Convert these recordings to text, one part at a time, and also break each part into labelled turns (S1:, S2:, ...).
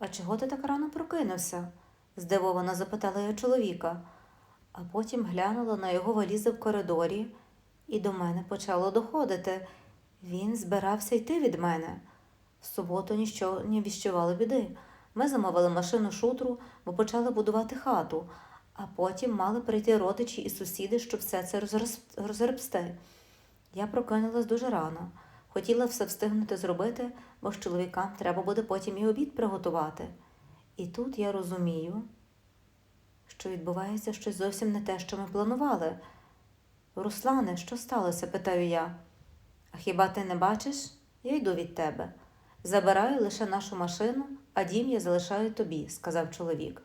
S1: А чого ти так рано прокинувся? здивовано запитала я чоловіка, а потім глянула на його валізи в коридорі, і до мене почало доходити. Він збирався йти від мене. В суботу ніщо не віщувало біди. Ми замовили машину шутру, бо почали будувати хату, а потім мали прийти родичі і сусіди, щоб все це розгребсти. Я прокинулась дуже рано. Хотіла все встигнути зробити, бо ж чоловікам треба буде потім і обід приготувати. І тут я розумію, що відбувається щось зовсім не те, що ми планували. Руслане, що сталося? питаю я. А хіба ти не бачиш? Я йду від тебе. Забираю лише нашу машину, а дім я залишаю тобі, сказав чоловік.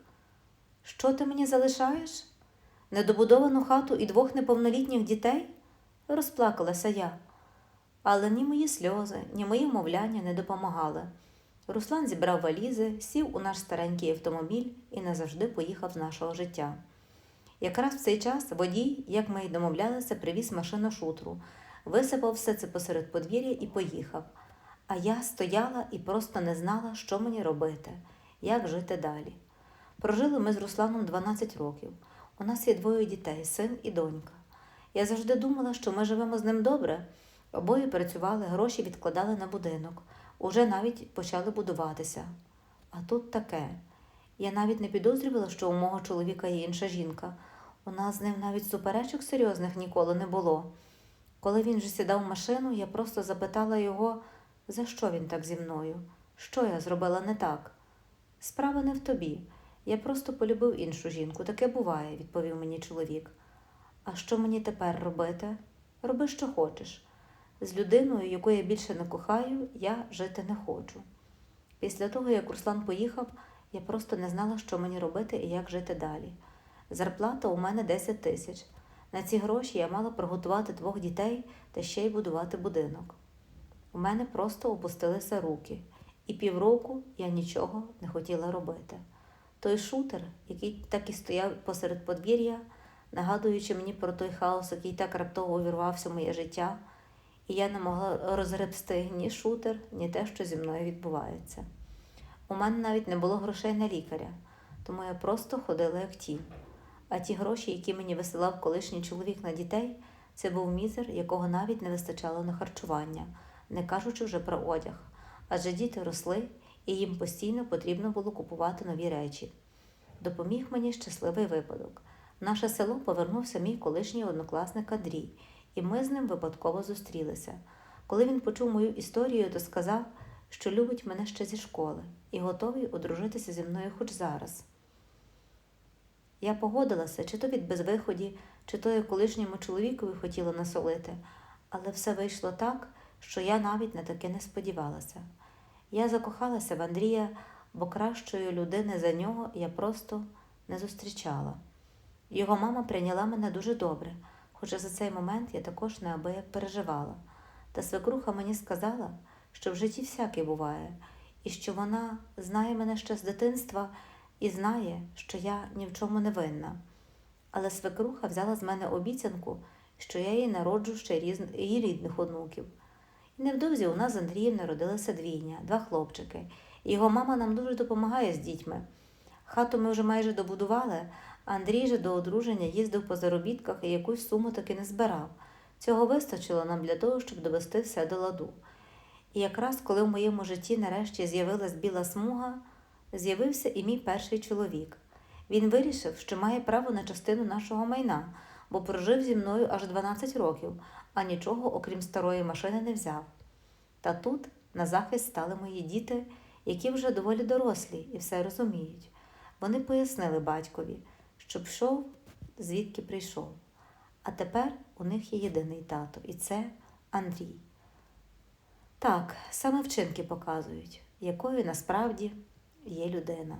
S1: Що ти мені залишаєш? Недобудовану хату і двох неповнолітніх дітей? Розплакалася я. Але ні мої сльози, ні мої мовляння не допомагали. Руслан зібрав валізи, сів у наш старенький автомобіль і назавжди поїхав з нашого життя. Якраз в цей час водій, як ми й домовлялися, привіз машину шутру, висипав все це посеред подвір'я і поїхав. А я стояла і просто не знала, що мені робити, як жити далі. Прожили ми з Русланом 12 років. У нас є двоє дітей, син і донька. Я завжди думала, що ми живемо з ним добре. Обоє працювали, гроші відкладали на будинок, уже навіть почали будуватися. А тут таке. Я навіть не підозрювала, що у мого чоловіка є інша жінка. У нас з ним навіть суперечок серйозних ніколи не було. Коли він вже сідав в машину, я просто запитала його, за що він так зі мною, що я зробила не так. Справа не в тобі. Я просто полюбив іншу жінку, таке буває, відповів мені чоловік. А що мені тепер робити? Роби, що хочеш. З людиною, яку я більше не кохаю, я жити не хочу. Після того, як Руслан поїхав, я просто не знала, що мені робити і як жити далі. Зарплата у мене 10 тисяч. На ці гроші я мала приготувати двох дітей та ще й будувати будинок. У мене просто опустилися руки, і півроку я нічого не хотіла робити. Той шутер, який так і стояв посеред подвір'я, нагадуючи мені про той хаос, який так раптово увірвався в моє життя, і я не могла розгребсти ні шутер, ні те, що зі мною відбувається. У мене навіть не було грошей на лікаря, тому я просто ходила як тінь. А ті гроші, які мені висилав колишній чоловік на дітей, це був мізер, якого навіть не вистачало на харчування, не кажучи вже про одяг. Адже діти росли, і їм постійно потрібно було купувати нові речі. Допоміг мені щасливий випадок. Наше село повернувся мій колишній однокласник Андрій, і ми з ним випадково зустрілися. Коли він почув мою історію, то сказав, що любить мене ще зі школи і готовий одружитися зі мною хоч зараз. Я погодилася, чи то від безвиході, чи то я колишньому чоловікові хотіла насолити, але все вийшло так, що я навіть на таке не сподівалася. Я закохалася в Андрія, бо кращої людини за нього я просто не зустрічала. Його мама прийняла мене дуже добре, хоча за цей момент я також неабияк переживала. Та свекруха мені сказала, що в житті всяке буває, і що вона знає мене ще з дитинства і знає, що я ні в чому не винна. Але свекруха взяла з мене обіцянку, що я їй народжу ще різ- її рідних онуків. І невдовзі у нас з Андрієм народилася двійня, два хлопчики. Його мама нам дуже допомагає з дітьми. Хату ми вже майже добудували, Андрій же до одруження їздив по заробітках і якусь суму таки не збирав. Цього вистачило нам для того, щоб довести все до ладу. І якраз коли в моєму житті нарешті з'явилась біла смуга, з'явився і мій перший чоловік. Він вирішив, що має право на частину нашого майна, бо прожив зі мною аж 12 років, а нічого, окрім старої машини, не взяв. Та тут на захист стали мої діти, які вже доволі дорослі і все розуміють. Вони пояснили батькові, що йшов, звідки прийшов. А тепер у них є єдиний тато, і це Андрій. Так, саме вчинки показують, якою насправді є людина.